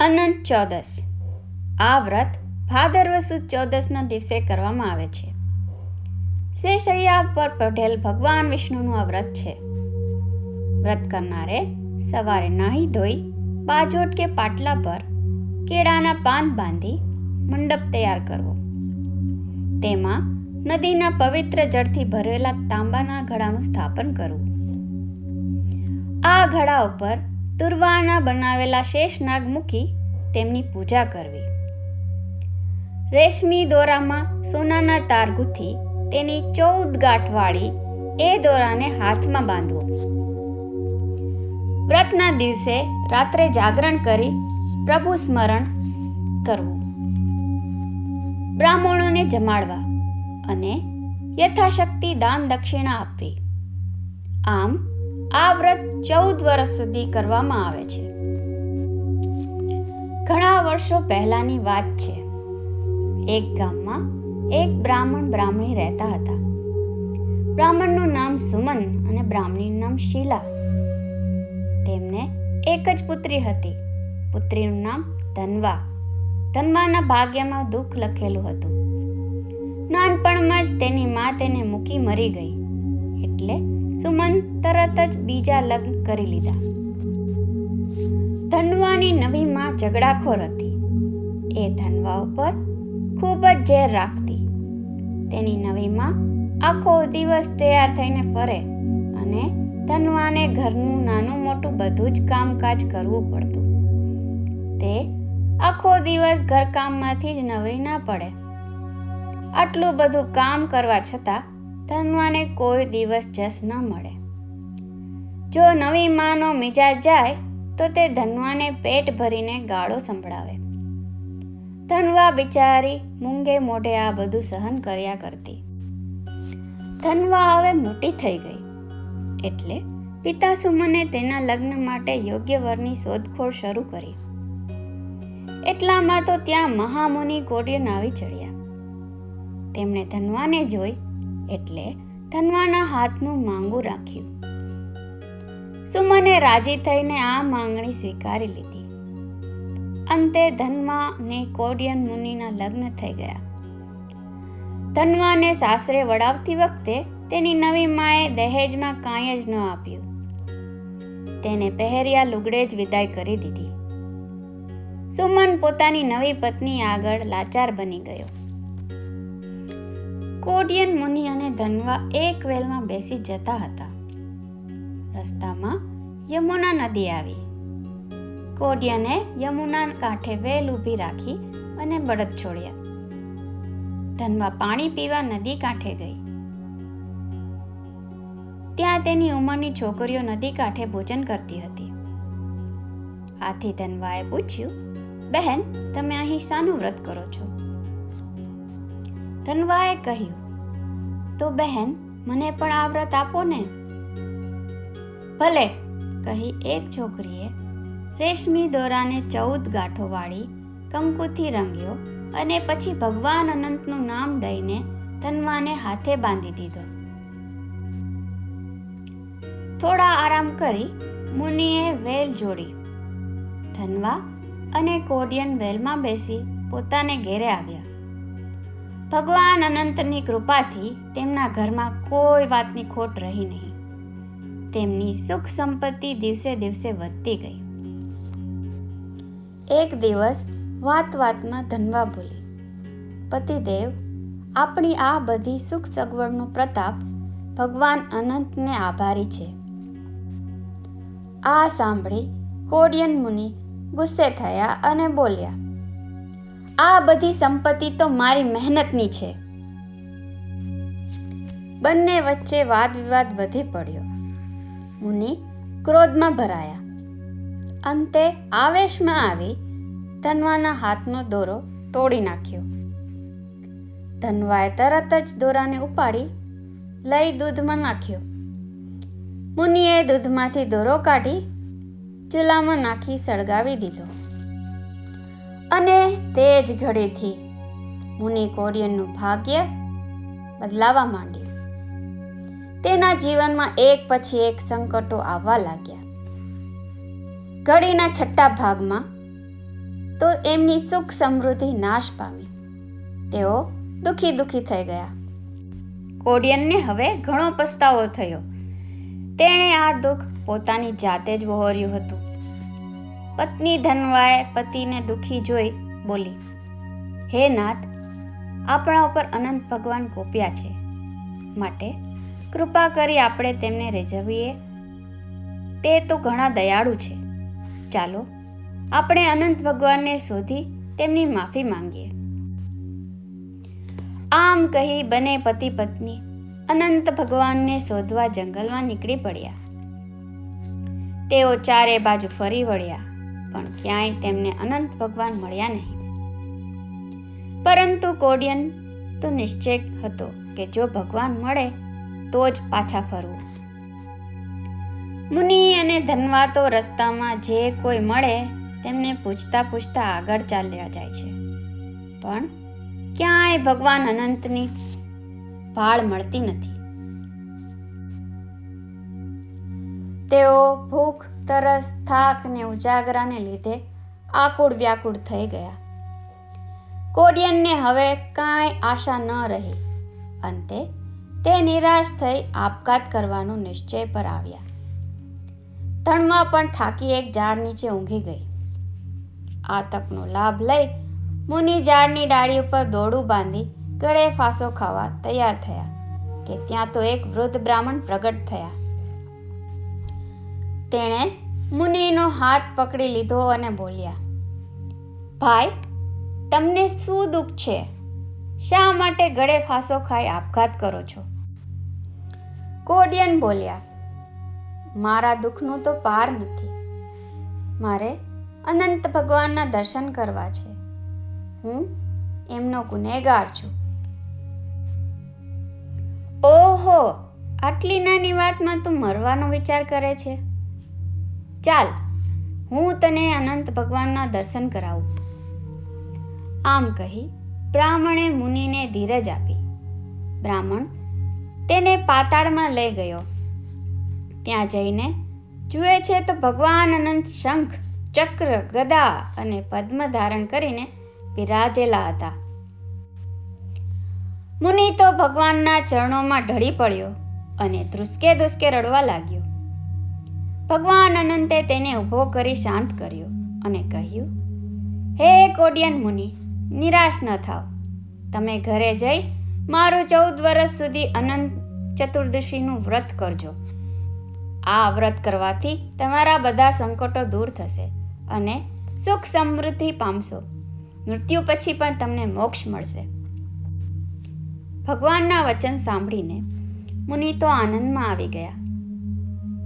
અનંત ચૌદસ. આ વ્રત ભાદરવ સુદ ચૌદસના દિવસે કરવામાં આવે છે. શેષૈયા પર પઢેલ ભગવાન વિષ્ણુનું આ વ્રત છે. વ્રત કરનારે સવારે નાહી ધોઈ, બાજોટ કે પાટલા પર કેળાના પાન બાંધી મંડપ તૈયાર કરવો. તેમાં નદીના પવિત્ર જળથી ભરેલા તાંબાના ઘડાનું સ્થાપન કરવું. આ ઘડા ઉપર તુરવાના બનાવેલા શેષનાગ મૂકી તેમની પૂજા કરવી. રેશમી દોરામાં સોનાના તાર ગૂંથી તેની ચૌદ ગાંઠવાળી એ દોરાને હાથમાં બાંધવો. વ્રતના દિવસે રાત્રે જાગરણ કરી પ્રભુ સ્મરણ કરવું. બ્રાહ્મણોને જમાડવા અને યથાશક્તિ દાન દક્ષિણા આપવી. આમ આ વ્રત ચૌદ વર્ષ સુધી કરવામાં આવે છે. ઘણા વર્ષો પહેલાની વાત છે. એક ગામમાં એક બ્રાહ્મણ બ્રાહ્મણી રહેતા હતા. બ્રાહ્મણનું નામ સુમન અને બ્રાહ્મણીનું નામ શીલા. તેમને એક જ પુત્રી હતી. પુત્રીનું નામ ધનવા. ધનવાના ભાગ્યમાં દુઃખ લખેલું હતું. નાનપણમાં જ તેની મા તેને મૂકી મરી ગઈ. એટલે સુમન તરત જ બીજા લગ્ન કરી લીધા. ધનવાની નવી માં ઝઘડાખોર હતી. એ ધનવા ઉપર ખૂબ જ ઝેર રાખતી. તેની નવી માં આખો દિવસ તૈયાર થઈને ફરે અને ધનવાને ઘરનું નાનું મોટું બધું જ કામકાજ કરવું પડતું. તે આખો દિવસ ઘરકામમાંથી જ નવરી ના પડે. આટલું બધું કામ કરવા છતાં ધનવાને કોઈ દિવસ જસ ન મળે. જો નવી માનો મિજાજ જાય, તો તે ધનવાને પેટ ભરીને ગાળો સંભળાવે. ધનવા બિચારી મૂંગે મોઢે આ બધું સહન કર્યા કરતી. ધનવા હવે મોટી થઈ ગઈ. એટલે પિતા સુમને તેના લગ્ન માટે યોગ્ય વરની શોધખોળ શરૂ કરી. એટલામાં તો ત્યાં મહામુનિ કોડિયન આવી ચડ્યા. તેમણે ધનવાને જોઈ એટલે ધનવાના હાથનું માંગુ રાખ્યું. સુમને રાજી થઈને આ માંગણી સ્વીકારી લીધી. અંતે ધનવા ને કોડિયન મુનિના લગ્ન થઈ ગયા. ધનવાને સાસરે વડાવતી વખતે તેની નવી માએ દહેજમાં કાંઈ જ ન આપ્યું. તેને પહેર્યા લુગડે જ વિદાય કરી દીધી. સુમન પોતાની નવી પત્ની આગળ લાચાર બની ગયો. કોડિયન મુનિ અને ધનવા એક વેલમાં બેસી જતા હતા. રસ્તામાં યમુના નદી આવી. કોડિયને યમુના કાંઠે વેલ ઊભી રાખી અને બળદ છોડ્યા. ધનવા પાણી પીવા નદી કાંઠે ગઈ. ત્યાં તેની ઉંમરની છોકરીઓ નદી કાંઠે ભોજન કરતી હતી. આથી ધનવાએ પૂછ્યું, બહેન, તમે અહીં શાનું વ્રત કરો છો? ધનવાએ કહ્યું, તો બહેન, મને પણ આ વ્રત આપો ને. ભલે, કહી એક છોકરીએ રેશમી દોરાને ચૌદ ગાંઠો વાળી કંકુથી રંગ્યો અને પછી ભગવાન અનંતનું નામ દઈને ધનવાને હાથે બાંધી દીધો. થોડા આરામ કરી મુનિએ વેલ જોડી. ધનવા અને કોડિયન વેલમાં બેસી પોતાને ઘેરે આવ્યા. ભગવાન અનંતની કૃપાથી તેમના ઘરમાં કોઈ વાતની ખોટ રહી નહીં. તેમની સુખ સંપત્તિ દિવસે દિવસે વધતી ગઈ. એક દિવસ વાત વાતમાં ધનવા બોલી, પતિદેવ, આપણી આ બધી સુખ સગવડનો પ્રતાપ ભગવાન અનંતને આભારી છે. આ સાંભળી કોડિયન મુનિ ગુસ્સે થયા અને બોલ્યા આ બધી સંપત્તિ તો મારી મહેનતની છે. બંને વચ્ચે વાદ વિવાદ વધી પડ્યો. મુનિ ક્રોધમાં ભરાયા. અંતે આવેશમાં આવી ધનવાના હાથનો દોરો તોડી નાખ્યો. ધનવાએ તરત જ દોરાને ઉપાડી લઈ દૂધમાં નાખ્યો. મુનિએ દૂધમાંથી દોરો કાઢી ચૂલામાં નાખી સળગાવી દીધો. અને તે જ ઘડીથી મુનિ કોરિયનનું ભાગ્ય બદલાવા માંડ્યું. તેના જીવનમાં એક પછી એક સંકટો આવવા લાગ્યા. ઘડીના છઠ્ઠા ભાગમાં તો એમની સુખ સમૃદ્ધિ નાશ પામી. તેઓ દુખી દુખી થઈ ગયા. કોડિયનને હવે ઘણો પસ્તાવો થયો. તેણે આ દુઃખ પોતાની જાતે જ વહોર્યું હતું. પત્ની ધનવાએ પતિને દુખી જોઈ બોલી, હે નાથ, આપણા ઉપર અનંત ભગવાન કોપ્યા છે. માટે કૃપા કરી આપણે તેમને રેજવીએ. તે તો ઘણા દયાળુ છે. ચાલો, આપણે અનંત ભગવાનને શોધી તેમની માફી માંગીએ. આમ કહી બંને પતિ પત્ની અનંત ભગવાનને શોધવા જંગલમાં નીકળી પડ્યા. તેઓ ચારે બાજુ ફરી વળ્યા. પણ ક્યાંય તેમને અનંત ભગવાન મળ્યા નહીં. પરંતુ કોડિયન તો નિશ્ચય હતો કે જો ભગવાન મળે, તો જ પાછા ફરવું. મુનિ અને ધનવાતો રસ્તામાં જે કોઈ મળે, તેમને પૂછતા પૂછતા આગળ ચાલ્યા જાય છે. પણ ક્યાંય ભગવાન અનંતની ભાળ મળતી નથી. તેઓ ભૂખ તરસ, થાક ને ઉજાગરાને લીધે આકુળ વ્યાકુળ થઈ ગયા. કોડિયનને હવે કાંઈ આશા ન રહી. અંતે તે નિરાશ થઈ આપઘાત કરવાનો નિશ્ચય પર આવ્યા. ધણમાં પણ થાકી એક ઝાડ નીચે ઊંઘી ગઈ. આ તકનો લાભ લઈ મુનિ ઝાડની ડાળી ઉપર દોડું બાંધી ગળે ફાંસો ખાવા તૈયાર થયા કે ત્યાં તો એક વૃદ્ધ બ્રાહ્મણ પ્રગટ થયા. તેણે મુનિનો હાથ પકડી લીધો અને બોલ્યા, ભાઈ, તમને શું દુઃખ છે? શા માટે ગળે ફાંસો ખાઈ આપઘાત કરો છો? કોડિયન બોલ્યા, મારા દુઃખનું તો પાર નથી. મારે અનંત ભગવાનના દર્શન કરવા છે. હું એમનો ગુનેગાર છું. ઓહો! આટલી નાની વાતમાં તું મરવાનો વિચાર કરે છે? ચાલ, હું તને અનંત ભગવાનના દર્શન કરાવું. આમ કહી બ્રાહ્મણે મુનિને ધીરજ આપી. બ્રાહ્મણ તેને પાતાળમાં લઈ ગયો. ત્યાં જઈને જુએ છે તો ભગવાન અનંત શંખ, ચક્ર, ગદા અને પદ્મ ધારણ કરીને બિરાજેલા હતા. મુનિ તો ભગવાનના ચરણોમાં ઢળી પડ્યો અને ધ્રુસકે ધ્રુસકે રડવા લાગ્યો. ભગવાન અનંતે તેને ઊભો કરી શાંત કર્યો અને કહ્યું, હે કોડિયન મુનિ, નિરાશ ન થાવ. તમે ઘરે જઈ મારું ચૌદ વર્ષ સુધી અનંત ચતુર્દશીનું વ્રત કરજો. આ વ્રત કરવાથી તમારા બધા સંકટો દૂર થશે અને સુખ સમૃદ્ધિ પામશો. મૃત્યુ પછી પણ તમને મોક્ષ મળશે. ભગવાનના વચન સાંભળીને મુનિ તો આનંદમાં આવી ગયા.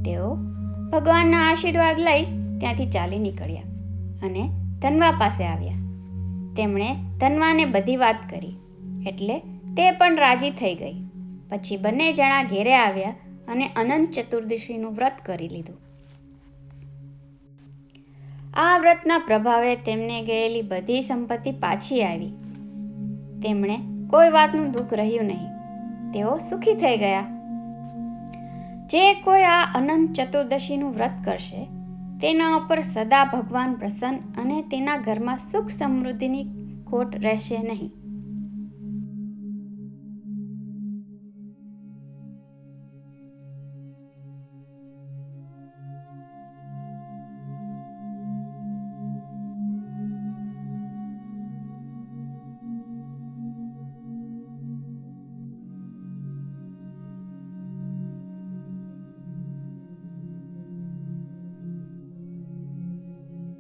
તેઓ ભગવાનના આશીર્વાદ લઈ ત્યાંથી ચાલી નીકળ્યા અને ધનવા પાસે આવ્યા. તેમણે ધનવાને બધી વાત કરી એટલે તે પણ રાજી થઈ ગઈ. પછી બંને જણા ઘેરે આવ્યા અને અનંત ચતુર્દશીનું વ્રત કરી લીધું. આ વ્રતના પ્રભાવે તેમને ગયેલી બધી સંપત્તિ પાછી આવી. તેમણે કોઈ વાતનું દુઃખ રહ્યું નહીં. તેઓ સુખી થઈ ગયા. જે કોઈ આ અનંત ચતુર્દશીનું વ્રત કરશે, તેના ઉપર સદા ભગવાન પ્રસન્ન અને તેના ઘરમાં સુખ સમૃદ્ધિની ખોટ રહેશે નહીં.